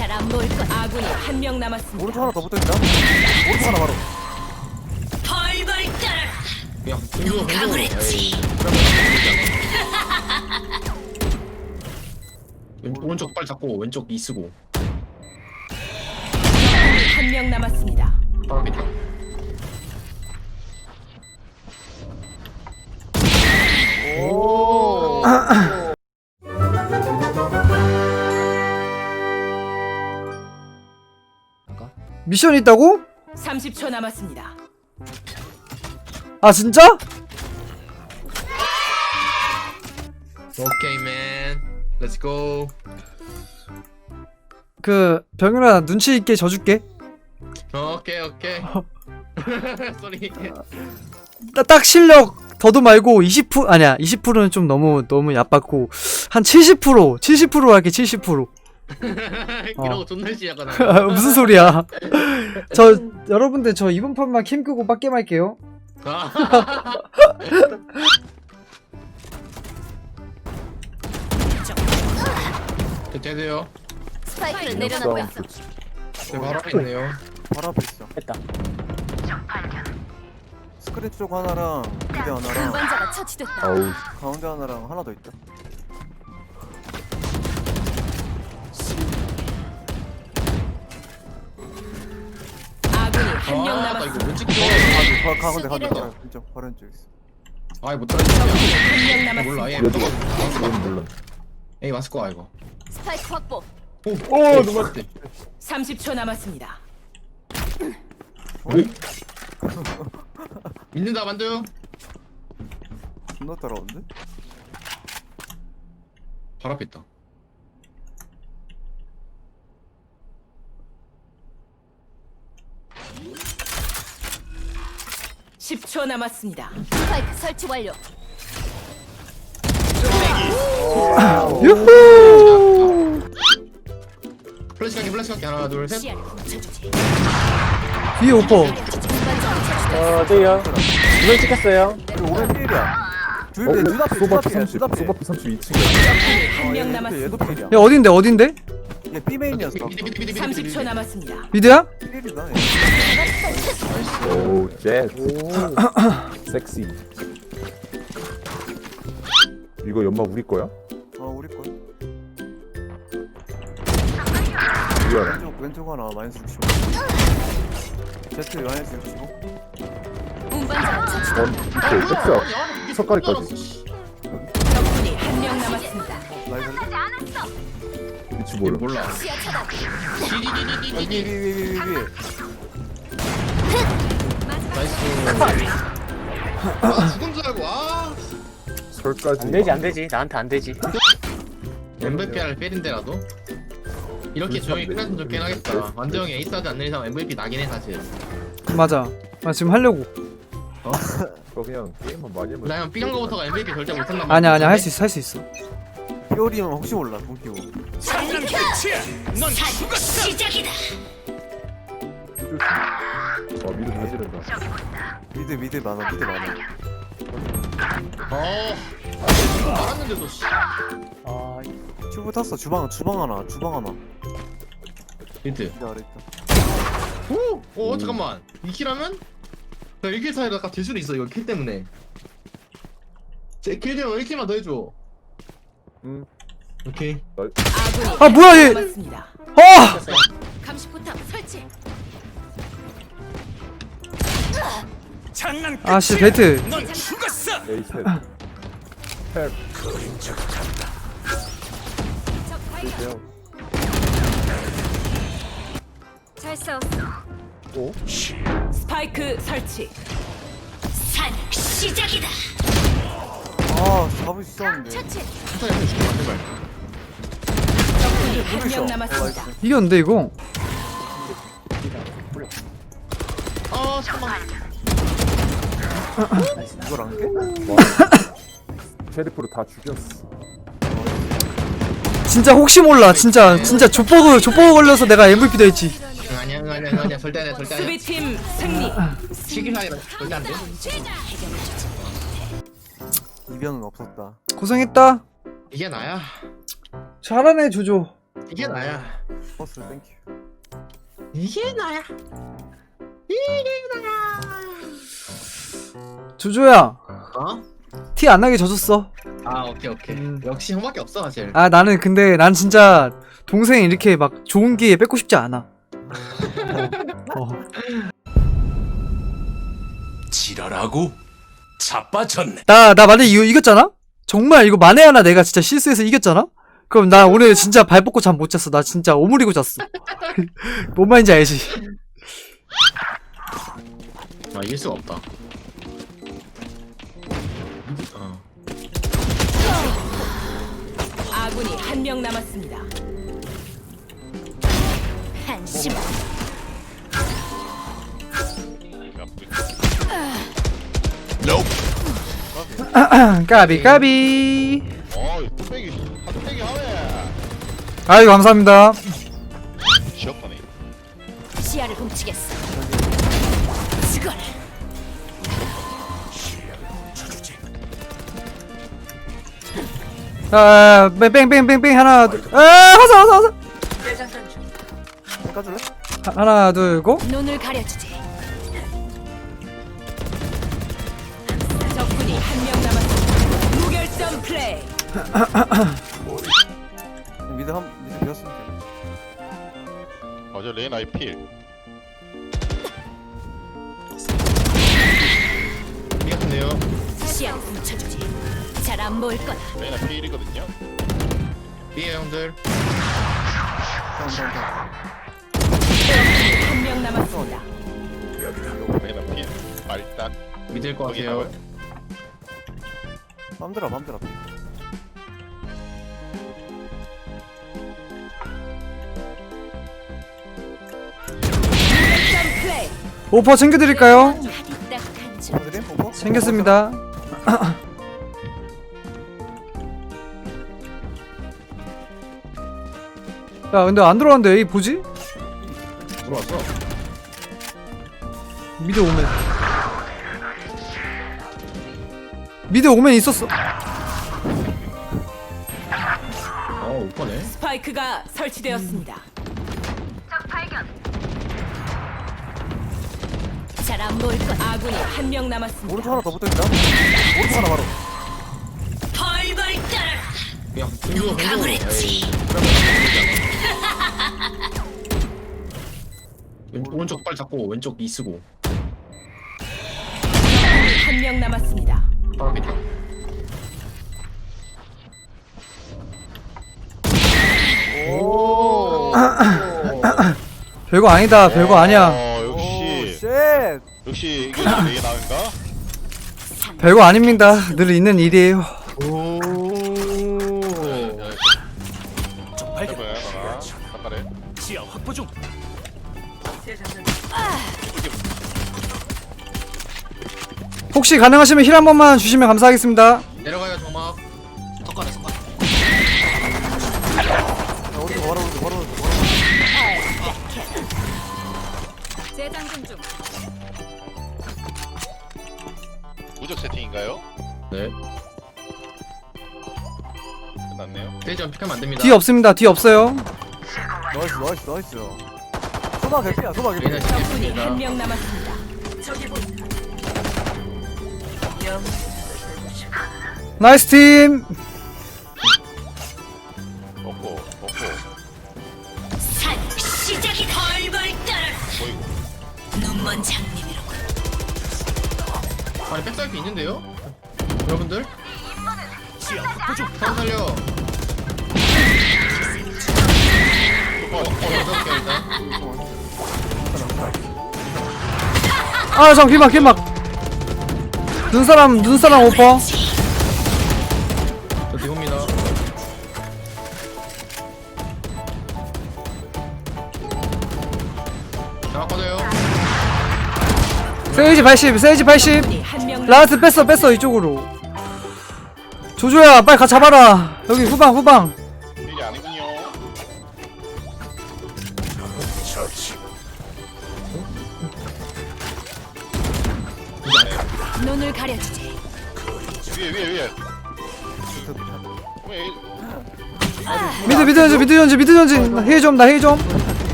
잘 안 보일 것. 아군이 한 명 남았습니다. 오른쪽 하나 더 붙어있다 오른쪽 하나 바로 벌벌 떨어라. 야 공주가 가버렸지. 왼쪽 오른쪽 빨 잡고 왼쪽 이 쓰고 한 명 남았습니다. 바로 밑에 미션 있다고? 30초 남았습니다. 아 진짜? 오케이 맨 렛츠 고 그 병현아 눈치 있게 져줄게. 오케이 오케이 쏘리 딱, 딱 실력 더도 말고 20% 아니야 20%는 좀 너무 너무 얕봤고 한 70% 70% 할게 70% 이러고 존나 시작하나 무슨 소리야? 저 여러분들 저 이번 판만 캠 끄고 빡겜 할게요. 아. 되세요 스파이크를 내려놓고 있어. 제 바로 앞에 있네요 바로 앞에 있어 됐다. 스크린 쪽 하나랑 미대 하나랑 운반자가 처치됐다. 어우 가운데 하나랑 하나 더 있다 나 이거 남았습니다. 못 찍혀 가, 가, 가운데 가운데 이래줘. 바로 왼쪽 바로 왼쪽 있어 아이 못 들어주냐 한명 몰라 남았습니다. 얘 무조건 이건 물론 에이 마스크 와 이거 스파이크 확보. 오 누가 30초 남았습니다. 믿는다 만두 존나 따라오는데? 바로 앞에 있다 10초 남았습니다. 스파이크 설치 완료. 유후! 플래시 갈게 플래시 갈게 하나 둘셋 시야를 훔쳐주지. 뒤에 오퍼. 어, 저기요. 이걸 찍혔어요. 오른 필이야 어? 둘눈 앞에 눈 소바피 앞에 30눈 앞에 소바피 32층 한명 얘도 남았습니다. 필이야 야 어딘데 어딘데? 얘 B메인이었어. 미디 미디 미디 미디 30초 남았습니다. 미드야? 필이다 오젯 섹시 이거 연마 우리 거야? 어 우리 거? 미안해 왼쪽 왼쪽 하나 마이너스 65 Z 마이너스 65 운반자가 처치. 전 밑에 백사 석가리까지 몰라. 몰라. 몰라 시야 차단. 디디디디디디 위위 위 위 위 나이스 아 죽은 줄 알고 아. 설까지. 안 되지, 안 되지. 나한테 안 되지. MVP를 때린데라도? 이렇게 조용히 끝났으면 좋긴 하겠다. 완전히 에이스하지 않는 이상 MVP 나긴 해 사실. 맞아. 나 지금 하려고. 저 그냥 게임만 많이 하면 나 형 삐간 거부터가 MVP 절대 못한단 말이야 아니야. 아니야. 할 수 있어 할 수 있어. 피오리면 혹시 몰라 공기고 넌 시작이다. 어 미드 다 지른다. 미드 미드 많아 미드 많아. 어. 알았는데도 씨. 아, 튜브 탔어. 주방 주방 하나 주방 하나. 힌트 미드 아래 있다 오! 어 잠깐만. 2킬하면? 나 1킬 차이가 아까 질 수도 있어 이거 킬 때문에. 제 킬 되면 1킬만 더 해줘. 응. 오케이 아군이 아 뭐야 얘? 남았습니다. 아! 감시포탑 설치. 아씨 베트. 에이 셋탭 주세요 잘 싸웠어. 오? 스파이크 설치. 산 시작이다. 아 잡을 수 있었는데 처치. 제발 한 모르겠어. 명 어, 남았습니다. 나이스. 이겼는데 이거. 아 잠깐만 이걸 안 깨? 쉐리프로 다 죽였어 진짜 혹시 몰라 진짜 진짜 족보그 족보그 걸려서 내가 MVP 됐지. 응, 아니야 응, 아니야 응, 아니야 절대 아니야 절대 아니야 수비팀 승리. 시기 사이라 절대 안돼 이변은 없었다 고생했다. 이게 나야 잘하네 조조. 이게 나야. 버스 땡큐. 이게 나야. 조조야 어? 티 안 나게 져줬어 아 오케이 오케이. 음. 역시 형밖에 없어 사실. 아 나는 근데 난 진짜 동생 이렇게 막 좋은 기회 뺏고 싶지 않아 어. 지랄하고 자빠졌네. 나, 나 만약에 이거 이겼잖아? 정말 이거 만에 하나 내가 진짜 실수해서 이겼잖아? 그럼 나 오늘 진짜 발 뻗고 잠 못 잤어. 나 진짜 오므리고 잤어. 뭔 말인지 알지? 아 이길 수가 없다. 어. 아군이 한 명 남았습니다. 한심. 까비, 까비. 아유, 감사합니다. 지역하네 시야를 훔치겠어. 죽어라. 아, 뺑뺑뺑뺑 하나, 둘, 아, 하자, 하자, 하자. 까줄래? 하- 하나, 둘, 고. 눈을 가려주지. 적군이 한 명 남았습니다. 무결점 플레이. 미드 한 비었으면 돼. 어제 레인 아이 필 이 같은데요. 시야를 훔쳐주지. 잘 안 보일 거다. 레인 아이 필이거든요 삐에 형들. 한 명 남았습니다. 레인 아이 필 말단 믿을 것 거기 같아요. 나와요 맘대로 맘대로. 오퍼 챙겨드릴까요? 오퍼? 챙겼습니다. 야, 근데 안 들어왔는데, 이 뭐지? 들어왔어. 미드 오멘. 미드 오멘 있었어. 어 오퍼네. 스파이크가 설치되었습니다. 잘안 보일 것. 아군이 한 명 남았습니다. 오른쪽 하나 더 붙어 있다. 오른쪽 하나 바로. 벌벌 떨어라. 공주가 가물했지. 왼쪽 오른쪽 빨리 잡고 왼쪽 이 쓰고. 한 명 남았습니다. 밑에. 오. 별거 아니다, 별거 아니야. 역시 이게 레인 아인가 별거 아닙니다. 늘 있는 일이에요. 오. 해봐요 너나 깜깜해 지하 확보 중. 혹시 가능하시면 힐 한 번만 주시면 감사하겠습니다. 났네요 대전 픽하면 안 됩니다. 뒤 없습니다. 뒤 없어요. 나이스 나이스 나이스. 소바 개피야 소바 개피. 레이나 적군이 시겠습니다. 한 명 남았습니다. 나이스 팀. 먹고 먹고 산 시작이 벌벌 떨어라. 보이고 눈먼 장님이로군. 아니 백사이트 있는데요? 여러분들? 어, 어, 여섯 개 일단. 아, 잠 길막 길막. 눈사람 눈사람 오퍼. 저 뒤옵니다. 자, 꺼져요. 세이지 80, 세이지 80. 적군이 한명 라스트 뺐어 뺐어 이쪽으로. 조조야 빨리 가 잡아라. 여기 후방 후방. 이게 아니군요 눈을 가려주지. 위에 위에 위에 왜 미드 미드 전진 미드 전진 미드 전진 힐좀나 힐좀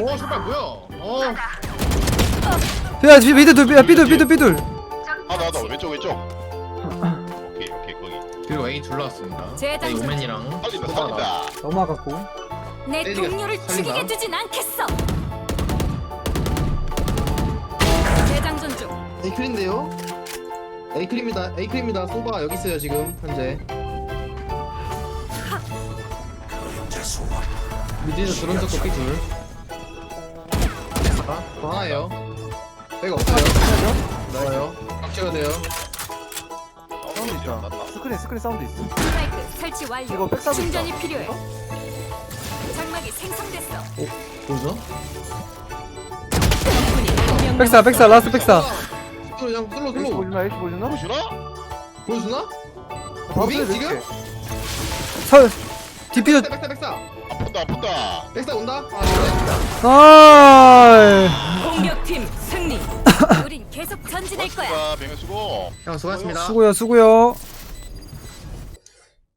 오 정말 뭐야 어야 미드 둘 야, 삐둘 삐둘 삐둘 하나 더 왼쪽 왼쪽. 그리고 A 둘러왔습니다. 재단 A 오맨이랑 살린다. 살린다. 너무 아깝고. 내 때리기가 동료를 살린다. 죽이게 두진 않겠어. 재장전 중. A클인데요? A클입니다. A클입니다. 소바 여기 있어요 지금 현재. 미드에서 드론 잡고 B둘. 아, 더 하나예요. 백가 없어요. 나와요. 각제가 돼요. 사운드 있다. 스크린 스크린 사운드 있어. 스파이크 설치 완료. 이거 백사도 충전이 필요해. 장막이 생성됐어. 적군이 한명 백사 백사 라스트 백사 그냥 슬로 에이시 슬로 보여주나? 에이시 보여주나? 보여주나? 바로 윙, 보여줄게. 지금? 설 디피저 백사 백사 아픈다 아픈다. 백사 온다? 아 아 공격팀 승리. 우린 계속 전진할 거야. 수고. 네. 형 수고하셨습니다 수고요 수고요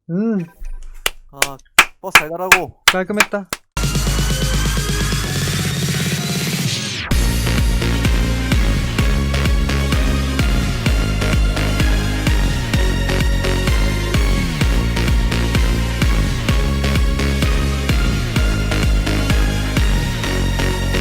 음, 아, 버스 잘 가라고. 깔끔했다.